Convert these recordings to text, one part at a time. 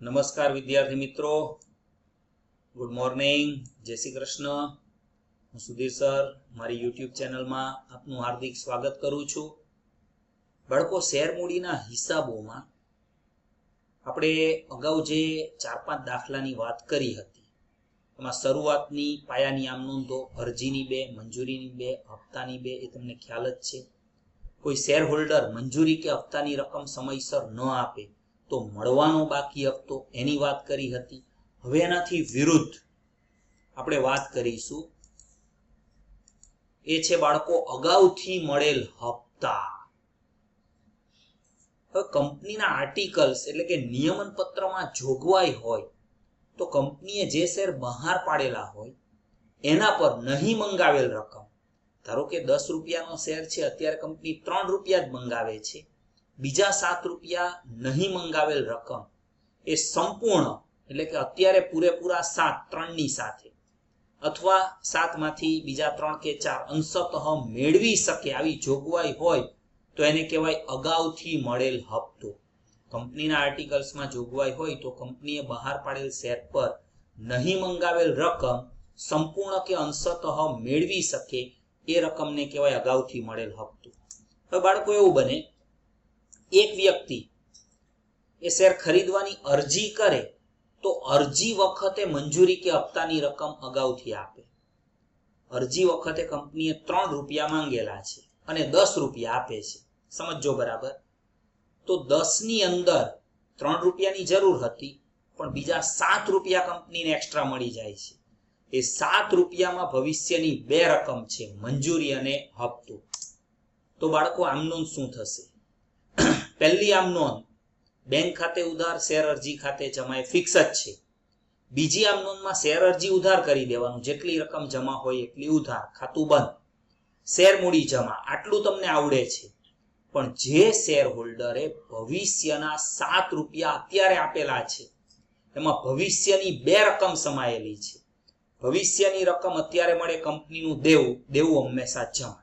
નમસ્કાર વિદ્યાર્થી મિત્રો. ગુડ મોર્નિંગ જય શ્રી કૃષ્ણ. હું સુધીર સર. મારી યુટ્યુબ ચેનલમાં આપનું હાર્દિક સ્વાગત કરું છું. બાળકો, શેર હિસાબોમાં આપણે અગાઉ જે ચાર પાંચ દાખલાની વાત કરી હતી, એમાં શરૂઆતની પાયાની આમ નોંધો, અરજીની બે, મંજૂરીની બે, હપ્તાની બે, એ તમને ખ્યાલ જ છે. કોઈ શેર હોલ્ડર મંજૂરી કે હપ્તાની રકમ સમયસર ન આપે તો મળવાનો બાકી હપ્તો એની વાત કરી હતી. હવે એનાથી વિરુદ્ધ આપણે વાત કરીશું. એ છે બાળકો, અગાઉથી મળેલ હપ્તા. કંપનીના આર્ટિકલ્સ એટલે કે નિયમન પત્રમાં જોગવાઈ હોય તો કંપનીએ જે શેર બહાર પાડેલા હોય એના પર નહીં મંગાવેલ રકમ. ધારો કે દસ રૂપિયાનો શેર છે, અત્યારે કંપની ત્રણ રૂપિયા જ મંગાવે છે. બીજા સાત રૂપિયા નહીં મંગાવેલ રકમ એ સંપૂર્ણ, એટલે કે અત્યારે પૂરેપૂરા સાત, ત્રણની સાથે. અથવા સાતમાંથી બીજા ત્રણ કે ચાર અંશતઃ મેળવી શકે આવી જોગવાઈ હોય તો એને કહેવાય અગાઉથી મળેલ હપ્તો. કંપનીના આર્ટિકલ્સમાં જોગવાઈ હોય તો કંપનીએ બહાર પાડેલ શેર પર નહીં મંગાવેલ રકમ સંપૂર્ણ કે અંશતઃ મેળવી શકે એ રકમને કહેવાય અગાઉથી મળેલ હપ્તો. હવે બાળકો, એવું બને એક વ્યક્તિ એ શેર ખરીદવાની અરજી કરે, તો અરજી વખતે મંજૂરી કે હપ્તાની રકમ અગાઉથી આપે. અરજી વખતે કંપનીએ ત્રણ રૂપિયા માંગેલા છે અને દસ રૂપિયા આપે છે. સમજો બરાબર? તો દસની અંદર ત્રણ રૂપિયાની જરૂર હતી, પણ બીજા સાત રૂપિયા કંપનીને એક્સ્ટ્રા મળી જાય છે. એ સાત રૂપિયામાં ભવિષ્યની બે રકમ છે, મંજૂરી અને હપ્તો. તો બાળકો, આમનું શું થશે? પહેલી આમ નોંધ બેંક ખાતે ઉધાર, શેર અરજી ખાતે જમાય ફિક્સ જ છે. બીજી આમ નોંધમાં શેર અરજી ઉધાર કરી દેવાનું. જેટલી રકમ જમા હોય એટલી ઉધાર, ખાતું બંધ. શેર મૂડી જમા, આટલું તમને આવડે છે. પણ જે શેર હોલ્ડરે ભવિષ્યના સાત રૂપિયા અત્યારે આપેલા છે, એમાં ભવિષ્યની બે રકમ સમાયેલી છે. ભવિષ્યની રકમ અત્યારે મળે કંપનીનું દેવું દેવું હંમેશા જમા.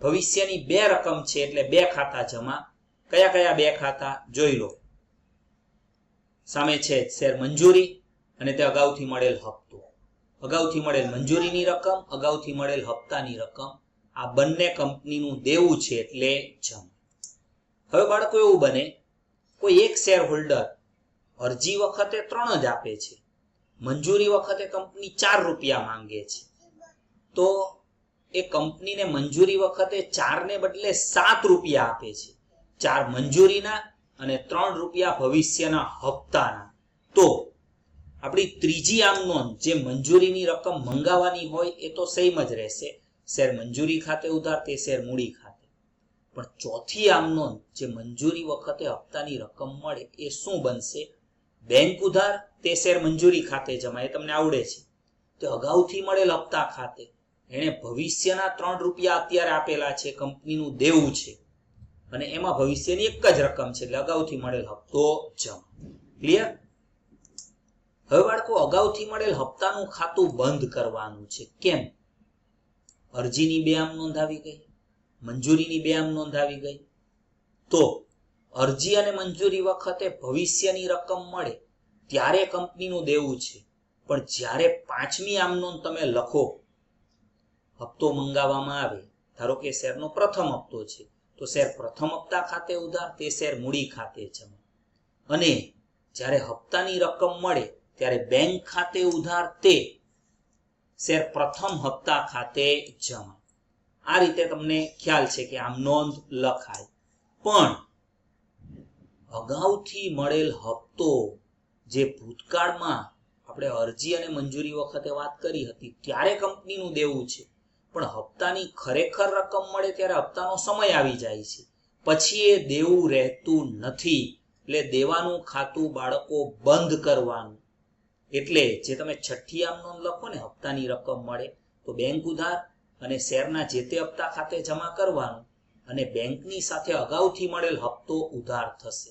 ભવિષ્યની બે રકમ છે એટલે બે ખાતા જમા કયા કયા બે ખાતા જોઈ લો. સામે છે શેર મંજૂરી અને તે અગાઉથી મળેલ હપ્તો. અગાઉથી મળેલ મંજૂરીની રકમ, અગાઉથી મળેલ હપ્તાની રકમ, આ બંને કંપનીનું દેવું છે એટલે જમ. હવે બાળકો એવું બને, કોઈ એક શેર હોલ્ડર અરજી વખતે ત્રણ જ આપે છે. મંજૂરી વખતે કંપની ચાર રૂપિયા માંગે છે. તો એ કંપનીને મંજૂરી વખતે ચારને બદલે સાત રૂપિયા આપે છે. ચાર મંજૂરીના અને ત્રણ રૂપિયા ભવિષ્યના હપ્તાના. તો આપણી ત્રીજી આમ નોંધ જે મંજૂરીની રકમ મંગાવવાની હોય એ તો સેમ જ રહેશે. શેર મંજૂરી ખાતે ઉધાર તે શેર મૂડી ખાતે. પણ ચોથી આમ નોંધ જે મંજૂરી વખતે હપ્તાની રકમ મળે એ શું બનશે? બેંક ઉધાર, તે શેર મંજૂરી ખાતે જમા, એ તમને આવડે છે. તે અગાઉથી મળેલ હપ્તા ખાતે. એણે ભવિષ્યના ત્રણ રૂપિયા અત્યારે આપેલા છે, કંપનીનું દેવું છે. અને એમાં ભવિષ્યની એક જ રકમ છે એટલે અગાઉથી મળેલ હપ્તો જમા. ક્લિયર હવે બાળકો, અગાઉથી મળેલ હપ્તાનું ખાતું બંધ કરવાનું છે. કેમ? અરજીની બે આમ નોંધાવી ગઈ, મંજૂરીની બે આમ નોંધાવી ગઈ. તો અરજી અને મંજૂરી વખતે ભવિષ્યની રકમ મળે, ત્યારે કંપનીનું દેવું છે. પણ જ્યારે પાંચમી આમ નોંધ તમે લખો, હપ્તો મંગાવવામાં આવે, ધારો કે શેરનો પ્રથમ હપ્તો છે તો શેર પ્રથમ હપ્તા ખાતે ઉધાર, તે શેર મૂડી ખાતે જમા અને જ્યારે હપ્તાની રકમ મળે, ત્યારે બેંક ખાતે ઉધાર, તે શેર પ્રથમ હપ્તા ખાતે જમા. આ રીતે તમને ખ્યાલ છે કે આમ નોંધ લખાય. પણ અગાઉથી મળેલ હપ્તો જે ભૂતકાળમાં આપણે અરજી અને મંજૂરી વખતે વાત કરી હતી, ત્યારે કંપનીનું દેવું છે. પણ હપ્તાની ખરેખર રકમ મળે ત્યારે હપ્તાનો સમય આવી જાય છે. પછી એ દેવું રહેતું નથી. એટલે દેવાનું ખાતું બાળકો બંધ કરવાનું. એટલે જે તમે છઠ્ઠી આમ નોંધ લખો ને, હપ્તાની રકમ મળે, તો બેંક ઉધાર અને શેરના જે તે હપ્તા ખાતે જમા કરવાનું અને બેંકની સાથે અગાઉથી મળેલ હપ્તો ઉધાર થશે.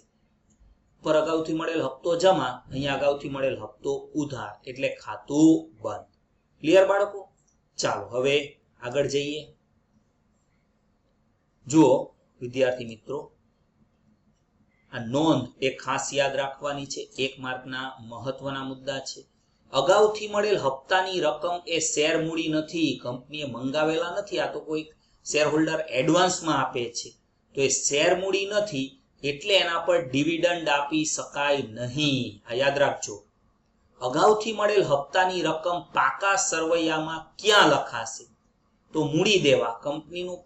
પર અગાઉથી મળેલ હપ્તો જમા, અહીંયા અગાઉથી મળેલ હપ્તો ઉધાર. એટલે ખાતું બંધ. ક્લિયર બાળકો? ચાલો, હવે આગળ જઈએ. જુઓ, વિદ્યાર્થી મિત્રો, આ નોંધ એ ખાસ યાદ રાખવાની છે. એક માર્કના મહત્વના મુદ્દા છે. અગાઉથી મળેલ હપ્તાની રકમ એ શેર મૂડી નથી, કંપનીએ મંગાવેલા નથી. આ તો કોઈ શેર હોલ્ડર એડવાન્સમાં આપે છે. તો એ શેર મૂડી નથી, એટલે એના પર ડિવિડન્ડ આપી શકાય નહીં. આ યાદ રાખજો. અગાઉથી મળેલ હપ્તાની રકમ પાકા સરવૈયામાં ક્યાં લખાશે? તો મૂડી દેવા. કંપનીનું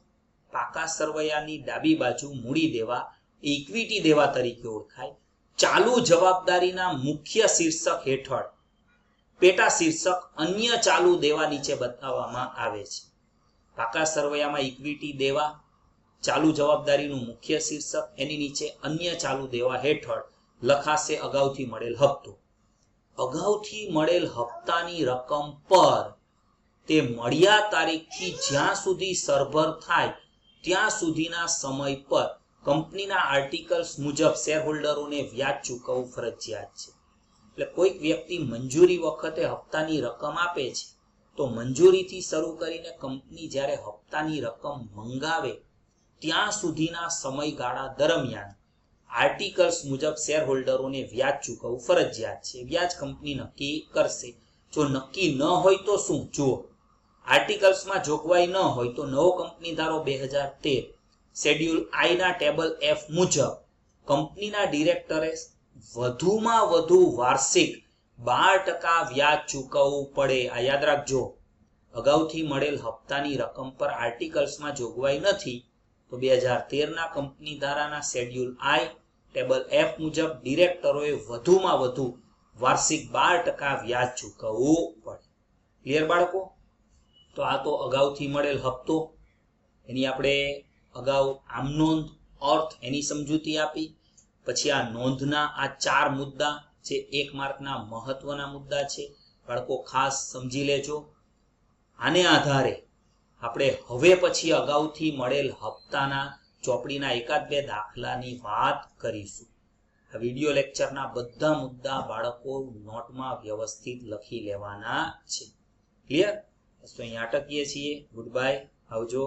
પાકા સરવૈયાની ડાબી બાજુ મૂડી દેવા ઇક્વિટી દેવા તરીકે ઓળખાય. ચાલુ જવાબદારીના મુખ્ય શીર્ષક હેઠળ પેટા શીર્ષક અન્ય ચાલુ દેવા નીચે બતાવવામાં આવે છે. પાકા સરવૈયામાં ઇક્વિટી દેવા, ચાલુ જવાબદારીનું મુખ્ય શીર્ષક, એની નીચે અન્ય ચાલુ દેવા હેઠળ લખાશે અગાઉથી મળેલ હપ્તો. અગાઉથી મળેલ હપ્તાની રકમ પર તે મળ્યા તારીખથી જ્યાં સુધી સરભર થાય, ત્યાં સુધીના સમય પર કંપનીના આર્ટિકલ્સ મુજબ શેરહોલ્ડરોને વ્યાજ ચૂકવવું ફરજિયાત છે. એટલે કોઈક વ્યક્તિ મંજૂરી વખતે હપ્તાની રકમ આપે છે, તો મંજૂરીથી શરૂ કરીને કંપની જ્યારે હપ્તાની રકમ મંગાવે, ત્યાં સુધીના સમયગાળા દરમિયાન આર્ટિકલ્સ મુજબ શેરહોલ્ડરોને વ્યાજ ચૂકવવું ફરજિયાત છે. વ્યાજ કંપની નક્કી કરશે. જો નક્કી ન હોય તો શું? જુઓ. આર્ટિકલ્સમાં જોગવાઈ ન હોય તો નવો કંપની ધારો બે હજાર તેર. શેડ્યુલ આઈના ટેબલ એફ મુજબ કંપનીના ડિરેક્ટરે વધુમાં વધુ વાર્ષિક બાર ટકા વ્યાજ ચૂકવવું પડે. આ યાદ રાખજો. અગાઉથી મળેલ હપ્તાની રકમ પર આર્ટિકલ્સમાં જોગવાઈ નથી તો બે હજાર તેરના કંપની ધારાના શેડ્યુલ આઈ ટેબલ એફ મુજબ ડિરેક્ટરોએ વધુમાં વધુ વાર્ષિક બાર ટકા વ્યાજ ચૂકવવું પડે. ક્લિયર બાળકો? તો આ તો અગાઉથી મળેલ હપ્તો. એની આપણે અગાઉ આમ નોંધ, અર્થ એની સમજૂતી આપી. પછી આ નોંધના આ ચાર મુદ્દા જે એક માર્કના મહત્વના મુદ્દા છે, બાળકો ખાસ સમજી લેજો. આને આધારે આપણે હવે પછી અગાઉથી મળેલ હપ્તાના ચોપડીના એકાદ બે દાખલાની વાત કરીશું. આ વીડિયો લેક્ચરના બધા મુદ્દા બાળકો નોટમાં વ્યવસ્થિત લખી લેવાના છે. ક્લિયર? તો અહીંયા અટકીએ છીએ. ગુડ બાય આવજો.